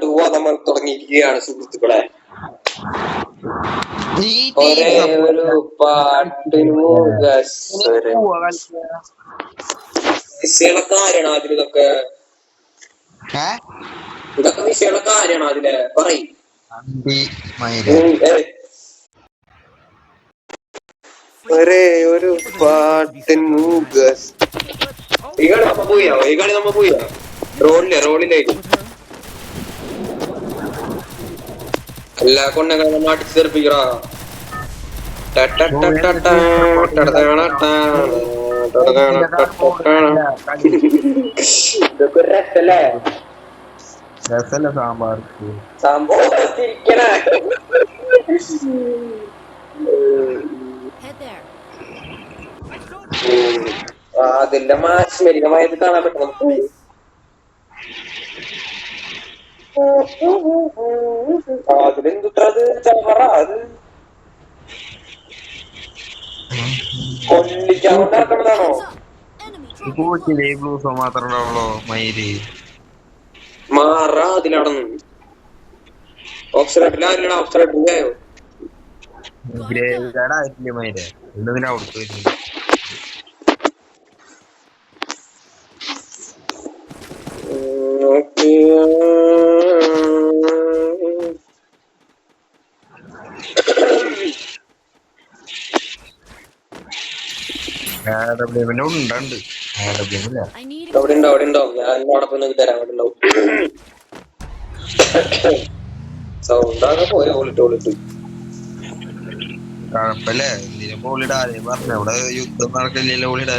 To നമ്മൾ തുടങ്ങിയിരിക്കുകയാണ് സുഹൃത്തുക്കളെ. ഒരേ ഒരു പാട്ടിനു കാര്യമാണ് അതിൽ ഇതൊക്കെ. കാര്യമാണ് അതിൽ. പറയും. ഒരേ ഒരു പാട്ടിനു ഗസ് ഈ കളി നമ്മ പോയാ ഈ കളി നമ്മ പോയാ റോഡിലെ റോഡിലേക്ക് എല്ലാ കൊണ്ടങ്ങളും നമ്മ അടിച്ചു തെറിപ്പിക്കടാ. ഉം. ആ, അതിന്റെ മാസ്മരികമായത് കാണാൻ പറ്റും നമുക്ക് ആ, അതിലെന്തുട്ടാ അത് ചവറ അത് കൊല്ലിക്കാൻ ഇപ്പൊ കൊച്ചിയിലെ ബ്ലൂസോ മാത്രമേ ഉണ്ടാവുള്ളൂ മയിൽ? മാറ അതിലടന്നു ഓക്സിഡന്റിൽ ആരില്ലടാ ഓക്സിഡന്റിലായോ ഗ്രേവ് ഗാർഡ് ആയിട്ടില്ലേ മയിൽ? എന്നതിനാ അവിടുത്തെ വരുന്നത് ഡബ്ല്യുഎമ്മിന്റെ ഉണ്ട് ഇല്ല. അവിടെ ഉണ്ടാവും അവിടെ ഞാൻ അവിടെ പോയി തരാൻ അവിടെ ഉണ്ടാവും സൗണ്ട് ആകെ പോയ. ഓളിട്ട് ഓളിട്ട് കുഴപ്പല്ലേ എന്തിനാ പോളിടാ പറഞ്ഞു. ഇവിടെ യുദ്ധം നടക്കില്ലല്ലോ പോളിടാ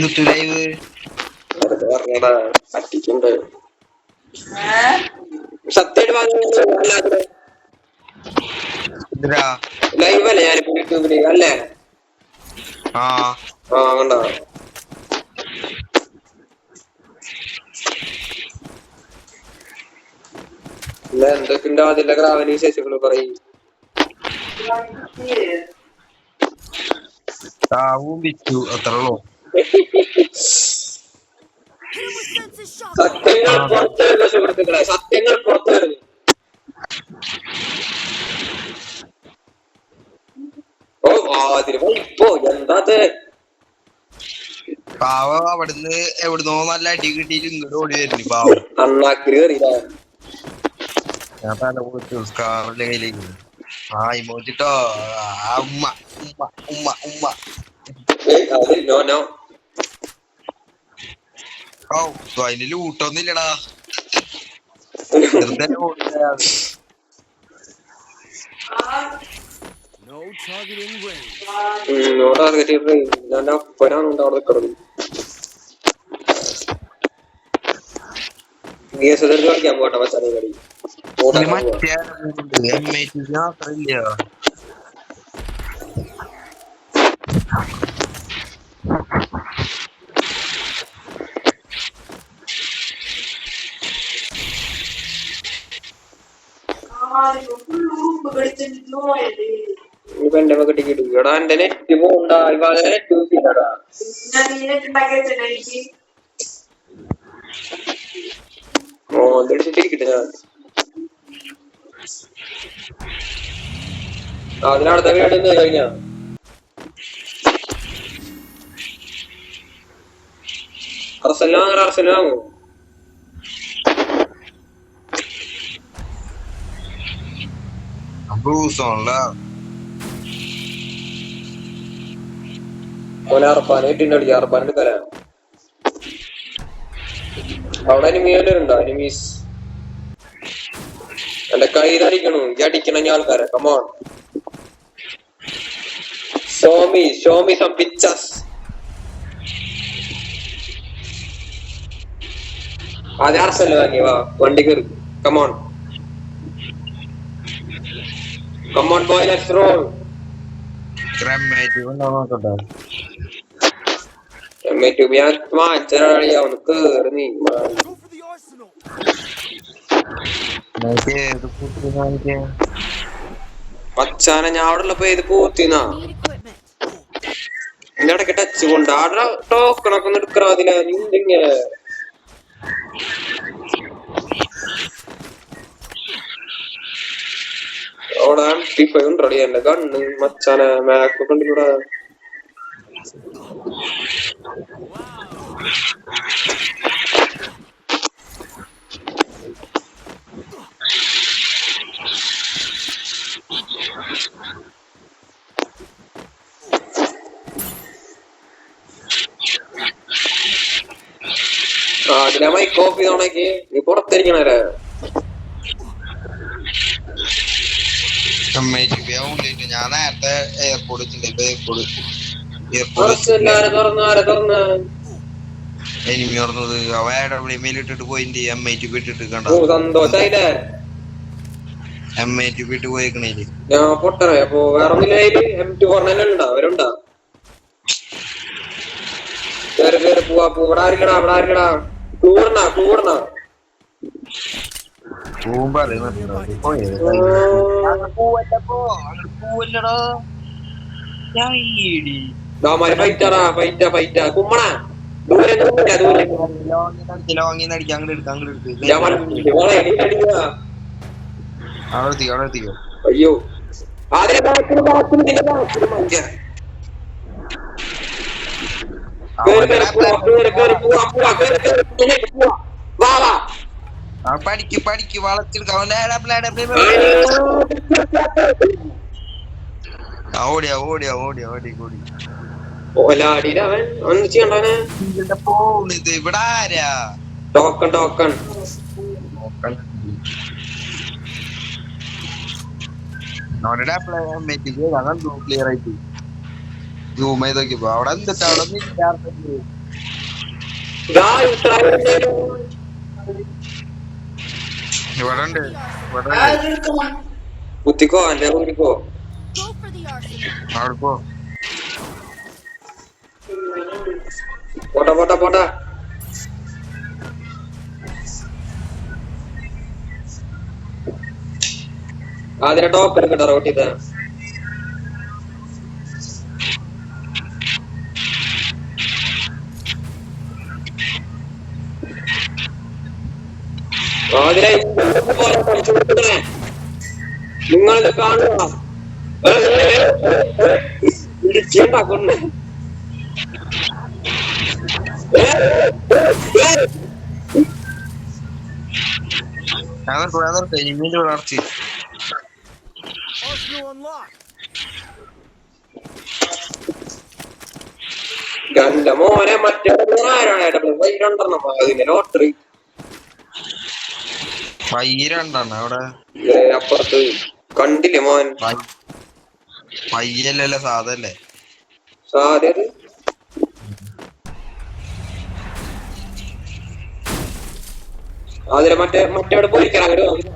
എന്തിട്ട് ലൈവ് വെറുതെ പറഞ്ഞതാ പറ്റിക്കണ്ട് സത്യമായിട്ട് ലൈവ് അല്ലേ? ഞാനിപ്പോ യൂട്യൂബിൽ അല്ലേ? ആ. ആ കണ്ട? ഇല്ല എന്തൊക്കെയുണ്ടോ അതിന്റെ ഗ്രാവലി വിശേഷങ്ങൾ പറയും. താവും വിറ്റു. അത്ര സത്യങ്ങൾ പുറത്തു സുഹൃത്തുക്കളെ സത്യങ്ങൾ പുറത്തു ഓ അതിന് ഇപ്പോ എന്താ പാവ അവിടുന്ന് എവിടുന്നോ നല്ല അടി കിട്ടിയിട്ട് ഇങ്ങോട്ട് ഓടി വരുന്നു പാവ. അണ്ണാക്കിരി കയറിയില്ല ഞാൻ തല കൊടുത്തു സ്കാറിന്റെ കയ്യിലേക്ക്. ആ ഇമോജിട്ടോ ആ ഉമ്മ ഉമ്മ ഉമ്മ ഉമ്മ. നോ നോ ഓ അതിന് ലൂട്ടൊന്നും ഇല്ലടാ വെറുതെ ഓടിയതാ അത്. ടാർഗറ്റ് ചെയ്ത് ഞാൻ അപ്പനാണ് അവിടെ കിടന്നു ബി എസ് എൽ കളിക്കാൻ പോട്ടെ മച്ചാനെ കളി. മറ്റേ എന്റെ കിട്ടും എടാ എന്റെ നെറ്റ് പോണ്ടാ നെറ്റ് ഞാൻ ആ, അതിനടുത്ത വീട് കഴിഞ്ഞാ? അറസലാമോ ബ്ലൂസോണില ഓനെ അറപ്പാൻ എട്ടിന്റെ അടിച്ച് അറപ്പാൻ എടുക്കല അവിടെ അനിമിയല്ലുണ്ടോ അനിമീസ് എന്റെ കയ്യിലടിക്കണു ഈ അടിക്കണ ഞാൻ ആൾക്കാരെ come on show me show me some pictures ആദ്യം അറസല്ല വാങ്ങി വാ വണ്ടി കയറി കമോൺ അവന് കേറി നീ Go for the arsenal. നോക്കിയേ ഇത് കൂട്ടി നോക്കിയേ മച്ചാനെ ഞാൻ അവിടെ ഉള്ളപ്പോ ഇത് പൂത്തിനാ. എന്റെ ഇടയ്ക്ക് ടച്ച് കൊണ്ട്. ആടെ ടോക്കണൊക്കെ ഒന്ന് എടുക്കറാതില്ല നീ നിന്നിങ്ങനെ അവിടെ എംപി ഫൈവ് ഉണ്ട് റെഡി എന്റെ കണ്ണ് മച്ചാനെ മാക്ക് ഒക്കെ ഉണ്ട് ആ അതിലെ മൈക്ക് ഓഫ് നീ പുറത്തിരിക്കണല്ലേ ഉള്ളിട്ട് ഞാൻ നേരത്തെ എയർപോർട്ടിൽ എയർപോർട്ട് എയർപോർട്ട് എനിമി പറഞ്ഞത് അവ എടവിളിമേൽ ഇട്ടിട്ട് പോയിന്റ് എം ഐ ടി ഇട്ടിട്ട് കണ്ട. സന്തോഷായില്ലേ? എം ഐ ടി ഇട്ട് പോയേക്കണേൽ ഞാൻ പൊട്ടണേ അപ്പൊ വേറെ എം ടു പറഞ്ഞുണ്ടോ അവരുണ്ടോ? കേറി കേറി പോവാ ഇവിടെ ആരിക്കടാ? ഇവിടെ കൂടണ കൂടണ. പോയത് പൂവല്ലടോ ഞാൻ കുമ്മണ ദൂരെ ലോങ്ങിന്ന് അടിക്കാം അങ്ങോട്ട് എടുക്കാം അങ്ങോട്ട് എടുത്ത് അയ്യോ വാ വാ ഓടിയാ ഓടി ഓടി ഓലാടിയില്ല അവൻ. ഒന്നും ചെയ്യണ്ടവനെ ഇതിന്റെ പോണിത് ഇവിടെ ആരാ? Token token. അവരുടെ കണ്ടു ക്ലിയർ ആയിട്ട്. സൂം ചെയ്ത് നോക്കിയപ്പോ. അവിടെ എന്തിട്ടാ? അവിടെ ഇവിടെ ഉണ്ട് ഇവിടെ. കുത്തിക്കോ അല്ലെ arsenal. അവിടെ പോ പോട്ടെ പോട്ടെ പോട്ടെ ആദ്യം ടോപ്പ് എടുക്കട്ടെ അതിനെ നിങ്ങളിത് കാണുക. ഇടിച്ചുണ്ടാക്കുന്നേ അതർക്ക് അതർക്ക് ഇനിമീന്റെ വളർച്ച Arsenal unlocked. ഗണ്ട മോനെ മറ്റേ ആരാണ്? അതിന്റെ ലോട്ടറി. പയ്യരണ്ടാണ് അവിടെ. അപ്പുറത്ത് കണ്ടില്ലേ മോൻ? പയ്യല്ലല്ലേ സാധല്ലേ സാധ്യത അതിലെ മറ്റേ മറ്റേ പോയിക്കാൻ അങ്ങോട്ട്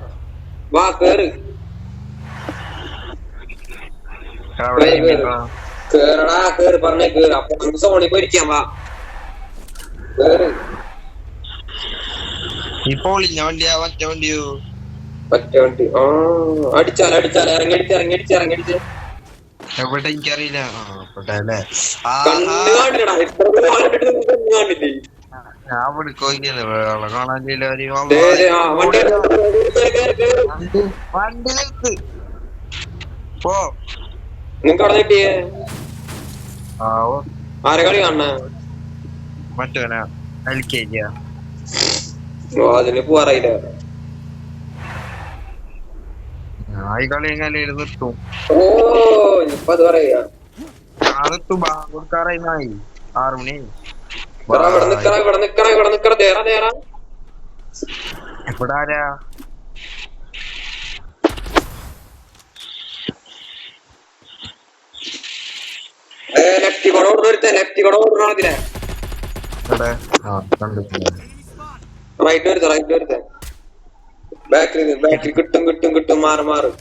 വാ. കേറ്. കേറടാ കേറ് പറഞ്ഞേ കേറ്. അപ്പൊ സോണി പോയിരിക്കാം വാ. കേറ്. ഇപ്പൊ വിളിഞ്ഞ വണ്ടിയാ മറ്റേ വണ്ടിയോ മറ്റേ വണ്ടി. ആ അടിച്ചാൽ അടിച്ചാൽ ഇറങ്ങി അടിച്ച് ഇറങ്ങി അടിച്ച് ഇറങ്ങി എവിടെ എനിക്കറിയില്ല ഞാൻ ചോദിക്കുന്നത് വെള്ളം കാണാനില്ല വണ്ടി നിർത്ത് പോ. നിനക്ക് അവിടെ കിട്ടിയേ ആ ഓ. ആരെ കളി കാണണേ? മറ്റേ എൽ കെ ജിയാ. അതിന് പോവാറായില്ല? ഓ ഇപ്പൊ അത് പറയാ. ബാ കൊടുക്കാറായി നായി ആറ് മണി. എടാ, ഇവിടെ നിക്കറ ഇവിടെ നിക്കറ ഇവിടെ നിക്കറ തേറ തേറ ഇവിടെ ആരാ? ലെഫ്റ്റ് കൂടെ ഓടുന്ന ഒരുത്ത ലെഫ്റ്റ് കൂടെ ഓടുന്ന അതിലെ ആ കണ്ടു റൈറ്റ് വരുത്ത റൈറ്റ് വരുത്ത ബാക്കിൽ ബാക്കിൽ കിട്ടും കിട്ടും കിട്ടും മാറി മാറി.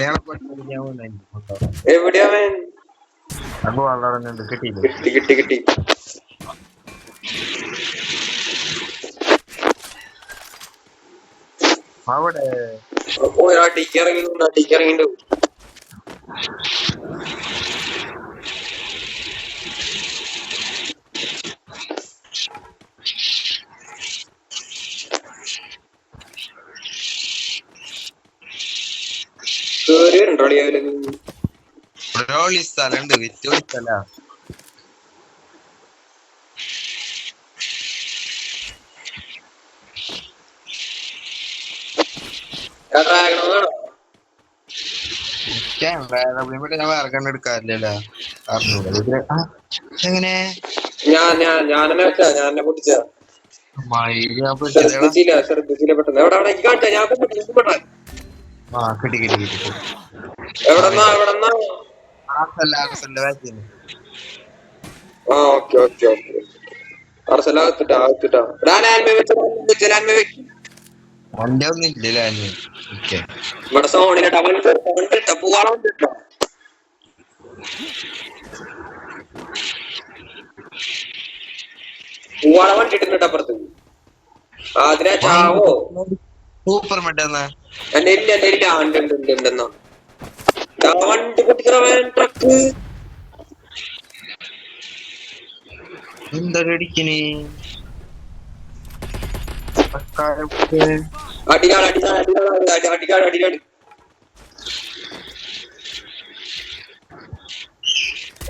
ഞാൻ വന്നേ എവിടെയാ കിട്ടി കിട്ടി കിട്ടി. അവിടെ ഒരാ ടിക്ക് ഇറങ്ങി ടിക്ക് ഇറങ്ങിണ്ട് കേറി വരണ്ടോ അളിയാവിലേക്ക് ഒരാളി സ്ഥലമുണ്ട് വിറ്റോളി സ്ഥല ഡ്രാഗണോ വേണോ ഞാൻ വേറെ കണ്ണെടുക്കാറില്ലല്ലോ അറിഞ്ഞൂടാ ഇതിൽ ആ, എങ്ങനെ ഞാൻ ഞാൻ ഞാനെന്നെ വെച്ചാ ഞാൻ എന്നെ പൊട്ടിച്ച. ശ്രദ്ധിച്ചില്ല ശ്രദ്ധിച്ചില്ല പെട്ടെന്ന് എവിടെ ഞാൻ പൊട്ടി എനിക്ക് പെട്ടാ ആ കിട്ടി കിട്ടി കിട്ടി. എവിടെന്നാ എവിടെന്നാ? ആർസല്ല ആർസല്ല വായിക്കുന്നു ആ ഓക്കെ ഓക്കെ ഓക്കെ. പാർസൽ ആകത്തിട്ടാ ആകത്തിട്ടാ ലാൻമേ വെച്ച ലാൻമേ വെക്ക്. വണ്ടി ഒന്നും ഇല്ലല്ലേ അന്ന് ഓക്കെ. ഇവിടെ സോണിനെ ടവൽ ഇട്ട പൂവാളം ഇട്ടോ പൂവാളം വണ്ടി അപ്പുറത്ത്. അതിനെ ചാവോ? സൂപ്പർ മറ്റന്നാ എന്റെ എന്റെ ഉണ്ട് ഉണ്ട് ഉണ്ട് ഉണ്ടെന്നാ? വണ്ടി പൊട്ടിക്കറവൻ ട്രക്ക് എന്താ അടിക്കണേ അടിക്കാട് അടിക്കാട് അടിക്കാട് അടിക്കാട് അടിക്കാട്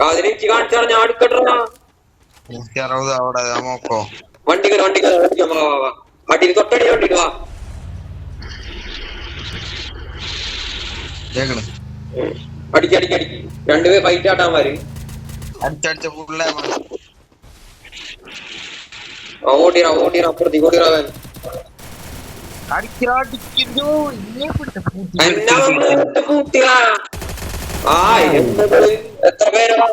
അതിനെനിക്ക് കാണിച്ചാൽ ഞാൻ അടുക്കട്ടാ അറുപത് അവിടെ നോക്കോ വണ്ടി കയറി വണ്ടി കയറി അടിക്കാം വാ വാ വാ. അടിയിൽ തൊട്ടടി വണ്ടി വാ. കേക്കണ്. അടിക്ക് അടിക്ക് അടിക്ക്. രണ്ടുപേർ ഫൈറ്റ് ആട്ടാൻ വരും അടിച്ചടിച്ച ഫുള്ളേ ഓടിറാ ഓടിറാ അപ്പുറത്തേക്ക് ഓടിറാ അവൻ. എത്ര പേരാ?